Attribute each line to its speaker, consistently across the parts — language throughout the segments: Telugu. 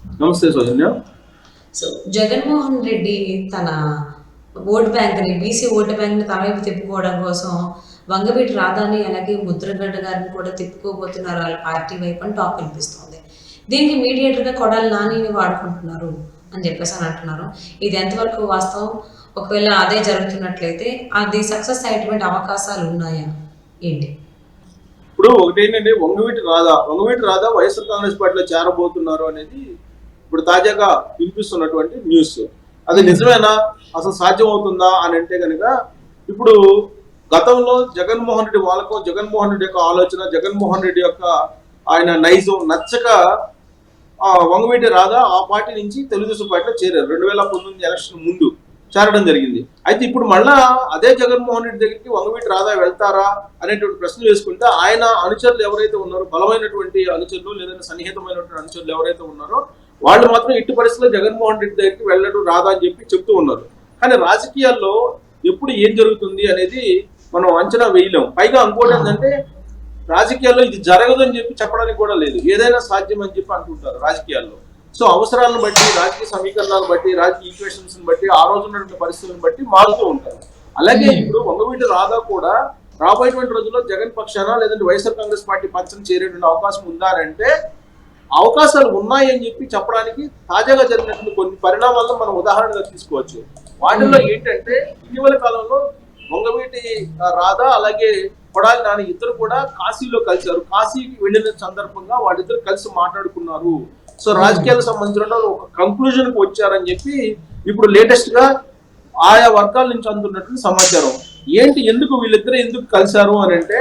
Speaker 1: నమస్తే సౌజన్య.
Speaker 2: సో జగన్మోహన్ రెడ్డి తన ఓట్ బ్యాంక్ని బీసీ ఓటు బ్యాంక్ని తన వైపు తిప్పుకోవడం కోసం వంగవీటి రాధాని అలాగే ముద్రగడ్డ గారిని కూడా తిప్పుకోబోతున్నారు. వాళ్ళ పార్టీ వైపు అని టాక్ వినిపిస్తోంది. దీనికి మీడియేటర్గా కొడాలి నానిని వాడుకుంటున్నారు అని చెప్పేసి అని అంటున్నారు. ఇది ఎంతవరకు వాస్తవం? ఒకవేళ అదే జరుగుతున్నట్లయితే అది సక్సెస్ అయ్యేటువంటి అవకాశాలు ఉన్నాయా? ఏంటి?
Speaker 1: ఇప్పుడు ఒకటి ఏంటంటే వంగవీటి రాధా వంగవీటి రాధా వైఎస్ఆర్ కాంగ్రెస్ పార్టీలో చేరబోతున్నారు అనేది ఇప్పుడు తాజాగా వినిపిస్తున్నటువంటి న్యూస్. అది నిజమేనా? అసలు సాధ్యం అవుతుందా అని అంటే కనుక ఇప్పుడు గతంలో జగన్మోహన్ రెడ్డి వాళ్ళకు జగన్మోహన్ రెడ్డి యొక్క ఆలోచన జగన్మోహన్ రెడ్డి యొక్క ఆయన నైజం నచ్చక ఆ వంగవీటి రాధా ఆ పార్టీ నుంచి తెలుగుదేశం పార్టీలో చేరారు. రెండు వేల పంతొమ్మిది ఎలక్షన్ ముందు చేరడం జరిగింది. అయితే ఇప్పుడు మళ్ళా అదే జగన్మోహన్ రెడ్డి దగ్గరికి వంగవీటి రాధా వెళ్తారా అనేటువంటి ప్రశ్న వేసుకుంటే ఆయన అనుచరులు ఎవరైతే ఉన్నారో బలమైనటువంటి అనుచరులు లేదంటే సన్నిహితమైనటువంటి అనుచరులు ఎవరైతే ఉన్నారో వాళ్ళు మాత్రం ఇట్టి పరిస్థితుల్లో జగన్మోహన్ రెడ్డి దగ్గరికి వెళ్ళడం రాదా అని చెప్పి చెప్తూ ఉన్నారు. కానీ రాజకీయాల్లో ఎప్పుడు ఏం జరుగుతుంది అనేది మనం అంచనా వేయలేం. పైగా ఇంకోటి ఏంటంటే రాజకీయాల్లో ఇది జరగదు అని చెప్పి చెప్పడానికి కూడా లేదు. ఏదైనా సాధ్యం అని చెప్పి అంటుంటారు రాజకీయాల్లో. సో అవసరాలను బట్టి రాజకీయ సమీకరణాలను బట్టి రాజకీయ ఈక్వేషన్స్ బట్టి ఆ రోజు ఉన్నటువంటి పరిస్థితులను బట్టి మారుతూ ఉంటారు. అలాగే ఇప్పుడు వంగవీటి రాధా కూడా రాబోయేటువంటి రోజుల్లో జగన్ పక్షాన లేదంటే వైఎస్ఆర్ కాంగ్రెస్ పార్టీ పక్షం చేరేటువంటి అవకాశం ఉందా అంటే అవకాశాలు ఉన్నాయి అని చెప్పి చెప్పడానికి తాజాగా జరిగినటువంటి కొన్ని పరిణామాలను మనం ఉదాహరణగా తీసుకోవచ్చు. వాటిల్లో ఏంటంటే ఇటీవల కాలంలో వంగవీటి రాధా అలాగే కొడాలి నాని ఇద్దరు కూడా కాశీలో కలిశారు. కాశీకి వెళ్ళిన సందర్భంగా వాళ్ళిద్దరు కలిసి మాట్లాడుకున్నారు. సో రాజకీయాలకు సంబంధించిన ఒక కంక్లూజన్కి వచ్చారని చెప్పి ఇప్పుడు లేటెస్ట్గా ఆయా వర్గాల నుంచి అందుతున్నటువంటి సమాచారం. ఏంటి ఎందుకు వీళ్ళిద్దరు ఎందుకు కలిశారు అని అంటే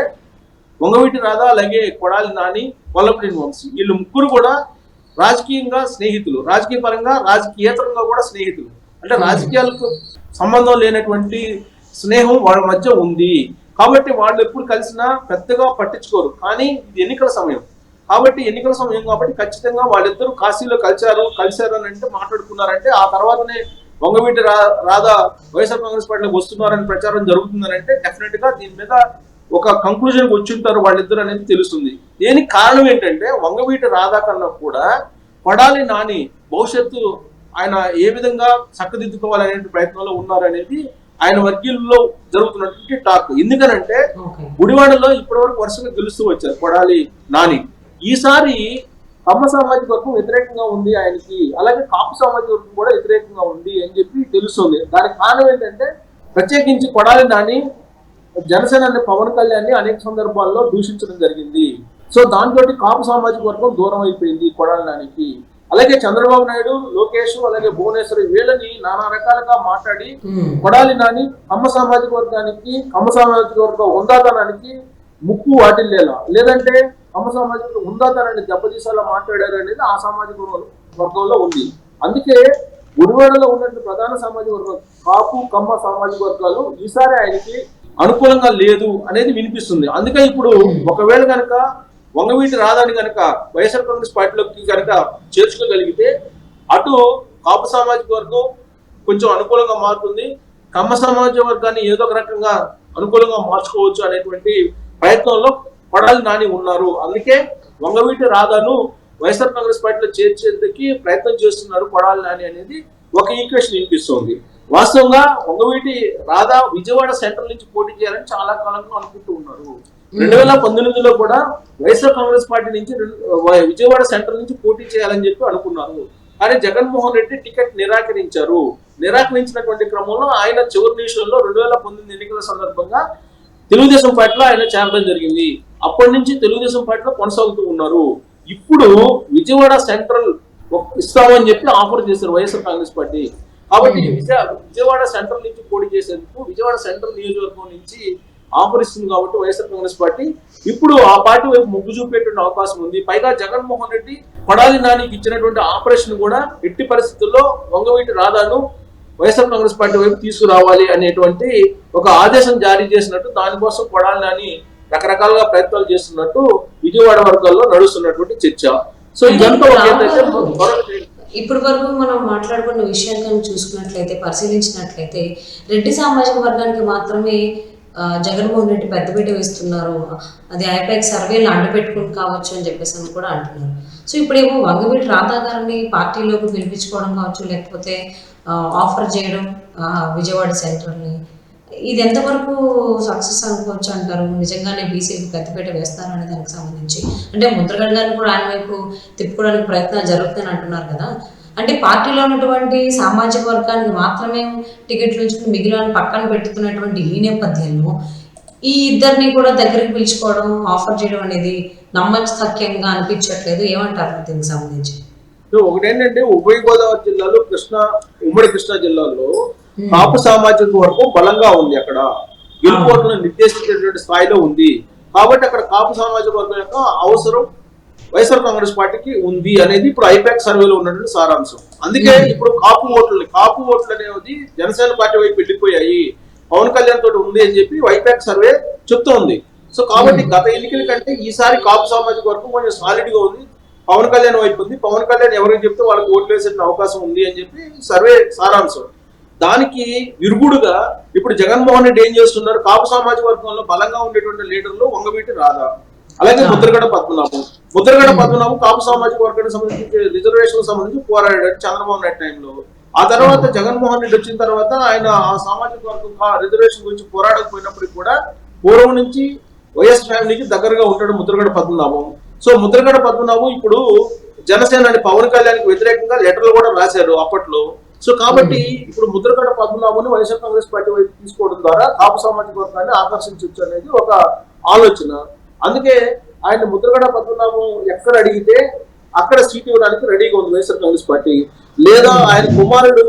Speaker 1: వంగవీటి రాధా అలాగే కొడాలి నాని వల్లభనేని వంశీ. వీళ్ళు ముగ్గురు కూడా రాజకీయంగా స్నేహితులు. రాజకీయ పరంగా రాజకీయేతరంగా కూడా స్నేహితులు. అంటే రాజకీయాలకు సంబంధం లేనటువంటి స్నేహం వాళ్ళ మధ్య ఉంది. కాబట్టి వాళ్ళు ఎప్పుడు కలిసినా పెద్దగా పట్టించుకోరు. కానీ ఇది ఎన్నికల సమయం. కాబట్టి ఎన్నికల సమయం కాబట్టి ఖచ్చితంగా వాళ్ళిద్దరూ కాశీలో కలిశారు. కలిశారు అని అంటే మాట్లాడుకున్నారంటే ఆ తర్వాతనే వంగవీటి రాధా వైఎస్ఆర్ కాంగ్రెస్ పార్టీలోకి వస్తున్నారని ప్రచారం జరుగుతుందని అంటే డెఫినెట్గా దీని మీద ఒక కంక్లూజన్ వచ్చి ఉంటారు వాళ్ళిద్దరు అనేది తెలుస్తుంది. దీనికి కారణం ఏంటంటే వంగవీటి రాధా కన్నా కూడా పడాలి నాని భవిష్యత్తు ఆయన ఏ విధంగా చక్కదిద్దుకోవాలనే ప్రయత్నంలో ఉన్నారనేది ఆయన వర్గీయుల్లో జరుగుతున్నటువంటి టాక్ ఎందుకనంటే గుడివాడలో ఇప్పటివరకు వరుసగా గెలుస్తూ వచ్చారు కొడాలి నాని. ఈసారి కమ్మ సామాజిక వర్గం వ్యతిరేకంగా ఉంది ఆయనకి అలాగే కాపు సామాజిక వర్గం కూడా వ్యతిరేకంగా ఉంది అని చెప్పి తెలుస్తుంది. దానికి కారణం ఏంటంటే ప్రత్యేకించి కొడాలి నాని జనసేన అనే పవన్ కళ్యాణ్ అనేక సందర్భాల్లో దూషించడం జరిగింది. సో దాంతో కాపు సామాజిక వర్గం దూరం అయిపోయింది కొడాలి నానికి అలాగే చంద్రబాబు నాయుడు లోకేష్ అలాగే భువనేశ్వరి వీళ్ళని నానా రకాలుగా మాట్లాడి. కొడాలి నాని కమ్మ సామాజిక వర్గానికి కమ్మ సామాజిక వర్గ ఉందాతనానికి ముక్కు వాటిల్లేలా. లేదంటే కమ్మ సామాజిక ఉందాతనాన్ని దెబ్బతీసేలా మాట్లాడారు అనేది ఆ సామాజిక వర్గ- వర్గంలో ఉంది. అందుకే గుడివాడలో ఉన్నటువంటి ప్రధాన సామాజిక వర్గం కాపు కమ్మ సామాజిక వర్గాలు ఈసారి ఆయనకి అనుకూలంగా లేదు అనేది వినిపిస్తుంది. అందుకే ఇప్పుడు ఒకవేళ కనుక వంగవీటి రాధాని కనుక వైఎస్ఆర్ కాంగ్రెస్ పార్టీలోకి కనుక చేర్చుకోగలిగితే అటు కాపు సామాజిక వర్గం కొంచెం అనుకూలంగా మారుతుంది. కమ్మ సమాజ వర్గాన్ని ఏదో ఒక రకంగా అనుకూలంగా మార్చుకోవచ్చు అనేటువంటి ప్రయత్నంలో పడాలి నాని ఉన్నారు. అందుకే వంగవీటి రాధాను వైఎస్ఆర్ కాంగ్రెస్ పార్టీలో చేర్చేందుకు ప్రయత్నం చేస్తున్నారు కొడాలి నాని అనేది ఒక ఈక్వేషన్ వినిపిస్తోంది. వాస్తవంగా వంగవీటి రాధా విజయవాడ సెంట్రల్ నుంచి పోటీ చేయాలని చాలా కాలంగా అనుకుంటూ ఉన్నారు. రెండు వేల పంతొమ్మిదిలో కూడా వైఎస్ఆర్ కాంగ్రెస్ పార్టీ నుంచి విజయవాడ సెంట్రల్ నుంచి పోటీ చేయాలని చెప్పి అనుకున్నారు. కానీ జగన్మోహన్ రెడ్డి టికెట్ నిరాకరించారు. నిరాకరించినటువంటి క్రమంలో ఆయన చివరి నిమిషంలో రెండు వేల పంతొమ్మిది ఎన్నికల సందర్భంగా తెలుగుదేశం పార్టీలో ఆయన చేరడం జరిగింది. అప్పటి నుంచి తెలుగుదేశం పార్టీలో కొనసాగుతూ ఉన్నారు. ఇప్పుడు విజయవాడ సెంట్రల్ ఒక- ఇస్తామని చెప్పి ఆఫర్ చేశారు వైఎస్ఆర్ కాంగ్రెస్ పార్టీ. కాబట్టి విజయ విజయవాడ సెంట్రల్ నుంచి పోటీ చేసేందుకు విజయవాడ సెంట్రల్ నియోజకవర్గం నుంచి ఆఫర్ ఇస్తుంది కాబట్టి వైఎస్ఆర్ కాంగ్రెస్ పార్టీ. ఇప్పుడు ఆ పార్టీ వైపు మొగ్గు చూపేటువంటి అవకాశం ఉంది. పైగా జగన్మోహన్ రెడ్డి కొడాలి నానికి ఇచ్చినటువంటి ఆపరేషన్ కూడా ఎట్టి పరిస్థితుల్లో వంగవీటి రాధాను వైఎస్ఆర్ కాంగ్రెస్ పార్టీ వైపు తీసుకురావాలి అనేటువంటి ఒక ఆదేశం జారీ చేసినట్టు దానికోసం కొడాలి నాని రకరకాలుగా ప్రయత్నాలు చేస్తున్నట్టు విజయవాడ వర్గాల్లో నడుస్తున్నటువంటి చర్చ. సో ఇదంతా ఒక
Speaker 2: ఇప్పటి వరకు మనం మాట్లాడుకున్న విషయాలు కానీ చూసుకున్నట్లయితే పరిశీలించినట్లయితే రెడ్డి సామాజిక వర్గానికి మాత్రమే జగన్మోహన్ రెడ్డి పెద్దపీట వేస్తున్నారు. అది ఐపాక్ సర్వేలు అండపెట్టుకుని కావచ్చు అని చెప్పేసి అని కూడా అంటున్నారు. సో ఇప్పుడేమో వంగవీటి రాధా గారిని పార్టీలోకి పిలిపించుకోవడం కావచ్చు లేకపోతే ఆఫర్ చేయడం విజయవాడ సెంటర్ని ఇది ఎంతవరకు సక్సెస్ అనుకోవచ్చు అంటారు? నిజంగానే బీసీలకు గతిపేట వేస్తారనే దానికి సంబంధించి. అంటే ముద్రగడ గారిని కూడా ఆయన వైపు తిప్పుకోవడానికి ప్రయత్నాలు జరుగుతాయని అంటున్నారు కదా? అంటే పార్టీలో ఉన్నటువంటి సామాజిక వర్గానికి మాత్రమే టికెట్లు ఉంచుకుని మిగిలిన పక్కన పెట్టుకున్నటువంటి ఈ నేపథ్యంలో ఈ ఇద్దరిని కూడా దగ్గరికి పిలుచుకోవడం ఆఫర్ చేయడం అనేది నమ్మకత్యంగా అనిపించట్లేదు. ఏమంటారు దీనికి సంబంధించి?
Speaker 1: ఒకటేంటంటే ఉభయ గోదావరి జిల్లాలో కృష్ణా ఉమ్మడి కృష్ణా జిల్లాలో కాపు సామాజిక వర్గం బలంగా ఉంది అక్కడ. గెలుపోట్లను నిర్దేశించేటువంటి స్థాయిలో ఉంది. కాబట్టి అక్కడ కాపు సామాజిక వర్గం యొక్క అవసరం వైఎస్ఆర్ కాంగ్రెస్ పార్టీకి ఉంది అనేది ఇప్పుడు ఐపాక్ సర్వేలో ఉన్నటువంటి సారాంశం. అందుకే ఇప్పుడు కాపు ఓట్లు కాపు ఓట్లు అనేది జనసేన పార్టీ వైపు వెళ్ళిపోయాయి. పవన్ కళ్యాణ్ తోటి ఉంది అని చెప్పి ఐపాక్ సర్వే చెప్తోంది. సో కాబట్టి గత ఎన్నికల కంటే ఈసారి కాపు సామాజిక వర్గం కొంచెం సాలిడ్గా ఉంది. పవన్ కళ్యాణ్ వైపు ఉంది. పవన్ కళ్యాణ్ ఎవరికి చెప్తే వాళ్ళకి ఓట్లు వేసే అవకాశం ఉంది అని చెప్పి సర్వే సారాంశం. దానికి విరుగుడుగా ఇప్పుడు జగన్మోహన్ రెడ్డి ఏం చేస్తున్నారు? కాపు సామాజిక వర్గంలో బలంగా ఉండేటువంటి లీడర్లు వంగవీటి రాధా అలాగే ముద్రగడ పద్మనాభం. ముద్రగడ పద్మనాభం కాపు సామాజిక వర్గానికి సంబంధించి రిజర్వేషన్ సంబంధించి పోరాడాడు చంద్రబాబు నాయుడు టైంలో. ఆ తర్వాత జగన్మోహన్ రెడ్డి వచ్చిన తర్వాత ఆయన ఆ సామాజిక వర్గం రిజర్వేషన్ గురించి పోరాడకపోయినప్పటికీ కూడా పూర్వం నుంచి వైఎస్ ఫ్యామిలీకి దగ్గరగా ఉంటాడు ముద్రగడ పద్మనాభం. సో ముద్రగడ పద్మనాభం ఇప్పుడు జనసేన అని పవన్ కళ్యాణ్కి వ్యతిరేకంగా లెటర్లు కూడా రాశారు అప్పట్లో. సో కాబట్టి ఇప్పుడు ముద్రగడ పద్మనాభం వైఎస్ఆర్ కాంగ్రెస్ పార్టీ వైపు తీసుకోవడం ద్వారా కాపు సామాజిక వర్గాన్ని ఆకర్షించవచ్చు అనేది ఒక ఆలోచన. అందుకే ఆయన ముద్రగడ పద్మనాభం ఎక్కడ అడిగితే అక్కడ సీట్ ఇవ్వడానికి రెడీగా ఉంది వైఎస్ఆర్ కాంగ్రెస్ పార్టీ. లేదా ఆయన కుమారుడు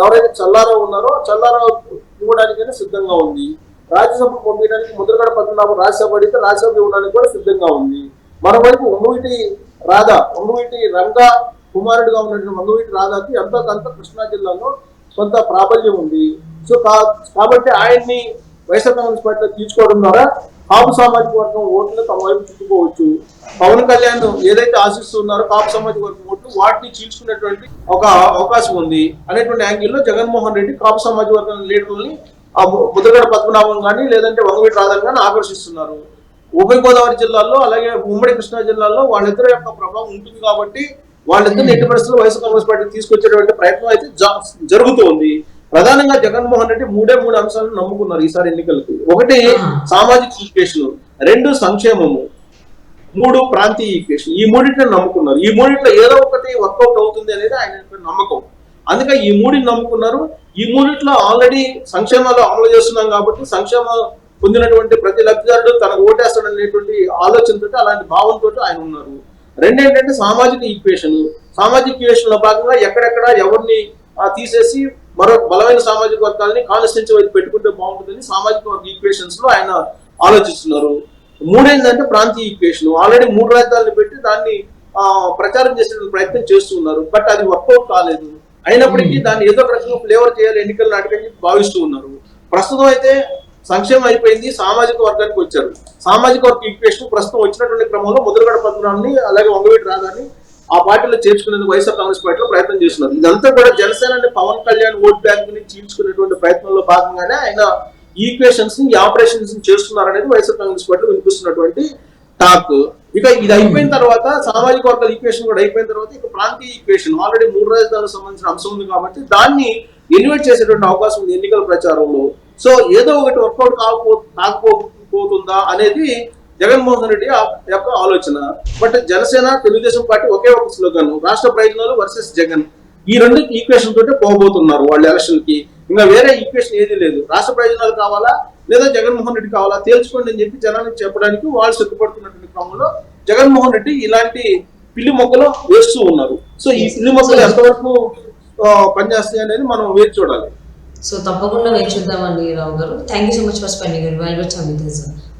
Speaker 1: ఎవరైతే చల్లారావు ఉన్నారో చల్లారావు ఇవ్వడానికైనా సిద్ధంగా ఉంది. రాజ్యసభ పంపించడానికి ముద్రగడ పద్మనాభం రాజ్యసభ అడిగితే రాజ్యసభ ఇవ్వడానికి కూడా సిద్ధంగా ఉంది. మరోవైపు ఒంగువీటి రాధా ఒంగువీటి రంగా కుమారుడుగా ఉన్నటువంటి మంగవీటి రాధాకి ఎంతో కొంత కృష్ణా జిల్లాలో కొంత ప్రాబల్యం ఉంది. సో కా- కాబట్టి ఆయన్ని వైఎస్ఆర్ కాంగ్రెస్ పార్టీలో తీర్చుకోవడం ద్వారా కాపు సామాజిక వర్గం ఓట్లు తమ వైపు చుట్టుకోవచ్చు పవన్ కళ్యాణ్ ఏదైతే ఆశిస్తున్నారో కాపు సామాజిక వర్గం ఓట్లు వాటిని చీల్చుకునేటువంటి ఒక అవకాశం ఉంది. అనేటువంటి యాంగిల్లో జగన్మోహన్ రెడ్డి కాపు సామాజిక వర్గం లీడర్లని ఆ ముద్రగడ పద్మనాభం కానీ లేదంటే వంగవీటి రాధన్ కానీ ఆకర్షిస్తున్నారు. ఉభయ గోదావరి జిల్లాల్లో అలాగే ఉమ్మడి కృష్ణా జిల్లాలో వాళ్ళిద్దరి యొక్క ప్రభావం ఉంటుంది కాబట్టి వాళ్ళిద్దరిని ఎట్టి పరిస్థితుల్లో వైఎస్ఆర్ కాంగ్రెస్ పార్టీ తీసుకొచ్చేటువంటి ప్రయత్నం అయితే జ- జరుగుతూ ఉంది ప్రధానంగా జగన్మోహన్ రెడ్డి మూడే మూడు అంశాలను నమ్ముకున్నారు ఈసారి ఎన్నికలకు. ఒకటి. సామాజిక ఈక్వేషన్ రెండు సంక్షేమము మూడు ప్రాంతీయ ఈక్వేషన్. ఈ మూడింటిని నమ్ముకున్నారు. ఈ మూడింటిలో ఏదో ఒకటి వర్కౌట్ అవుతుంది అనేది ఆయన నమ్మకం. అందుకే ఈ మూడిని నమ్ముకున్నారు. ఈ మూడిట్లో ఆల్రెడీ సంక్షేమాలు అమలు చేస్తున్నాం కాబట్టి సంక్షేమ పొందినటువంటి ప్రతి లబ్ధిదారుడు తనకు ఓటేస్తాడు అనేటువంటి ఆలోచనతో అలాంటి భావంతో ఆయన ఉన్నారు. రెండు ఏంటంటే సామాజిక ఈక్వేషన్ సామాజిక ఈక్వేషన్లో భాగంగా ఎక్కడెక్కడ ఎవరిని తీసేసి మరో బలమైన సామాజిక వర్గాలని కాన్స్టిట్యూన్సీ వైపు పెట్టుకుంటే బాగుంటుందని సామాజిక వర్గ ఈక్వేషన్స్లో ఆయన ఆలోచిస్తున్నారు. మూడేంటంటే ప్రాంతీయ ఈక్వేషన్ ఆల్రెడీ మూడు రాజ్యాలను పెట్టి దాన్ని ఆ, ప్రచారం చేసే ప్రయత్నం చేస్తున్నారు. బట్ అది వర్కౌట్ కాలేదు. అయినప్పటికీ దాన్ని ఏదో ఒక రకంగా ఫ్లేవర్ చేయాలి ఎన్నికల నాటికని భావిస్తూ ఉన్నారు. ప్రస్తుతం అయితే సంక్షేమం అయిపోయింది సామాజిక వర్గానికి వచ్చారు. సామాజిక వర్గ ఈక్వేషన్ ప్రస్తుతం వచ్చినటువంటి క్రమంలో ముద్రగడ పద్మనాభాన్ని అలాగే వంగవీటి రాధాని ఆ పార్టీలో చేర్చుకునేందుకు వైఎస్ఆర్ కాంగ్రెస్ పార్టీలో ప్రయత్నం చేస్తున్నారు. ఇదంతా కూడా జనసేన అంటే పవన్ కళ్యాణ్ ఓట్ బ్యాంక్ని చీల్చుకునేటువంటి ప్రయత్నంలో భాగంగానే ఆయన ఈక్వేషన్స్ని ఆపరేషన్స్ని చేస్తున్నారనేది వైఎస్ఆర్ కాంగ్రెస్ పార్టీలో వినిపిస్తున్నటువంటి టాక్ ఇక ఇది అయిపోయిన తర్వాత సామాజిక వర్గాల ఈక్వేషన్ కూడా అయిపోయిన తర్వాత ఇక ప్రాంతీయ ఈక్వేషన్ ఆల్రెడీ మూడు రాజధానులకు సంబంధించిన అంశం ఉంది కాబట్టి దాన్ని ఇన్వైట్ చేసేటువంటి అవకాశం ఉంది ఎన్నికల ప్రచారంలో. సో ఏదో ఒకటి వర్కౌట్ కాకపో కాకపోతుందా అనేది జగన్మోహన్ రెడ్డి యొక్క ఆలోచన. బట్ జనసేన తెలుగుదేశం పార్టీ ఒకే ఒక స్లోగన్ రాష్ట్ర ప్రయోజనాలు వర్సెస్ జగన్. ఈ రెండు ఈక్వేషన్ తోటే పోబోతున్నారు వాళ్ళు ఎలక్షన్కి. ఇంకా వేరే ఈక్వేషన్ ఏది లేదు. రాష్ట్ర ప్రయోజనాలు కావాలా? లేదా జగన్మోహన్ రెడ్డి కావాలా? తేల్చుకోండి అని చెప్పి జనానికి చెప్పడానికి వాళ్ళు సిద్ధపడుతున్నటువంటి క్రమంలో జగన్మోహన్ రెడ్డి ఇలాంటి పిల్లి మొక్కలు వేస్తూ ఉన్నారు. సో ఈ పిల్లి మొక్కలు ఎంతవరకు పనిచేస్తాయి అనేది మనం వేచి చూడాలి
Speaker 2: సో తప్పకుండా వేచి చూద్దామండి రావు గారు thank you so much for spending your valuable time with.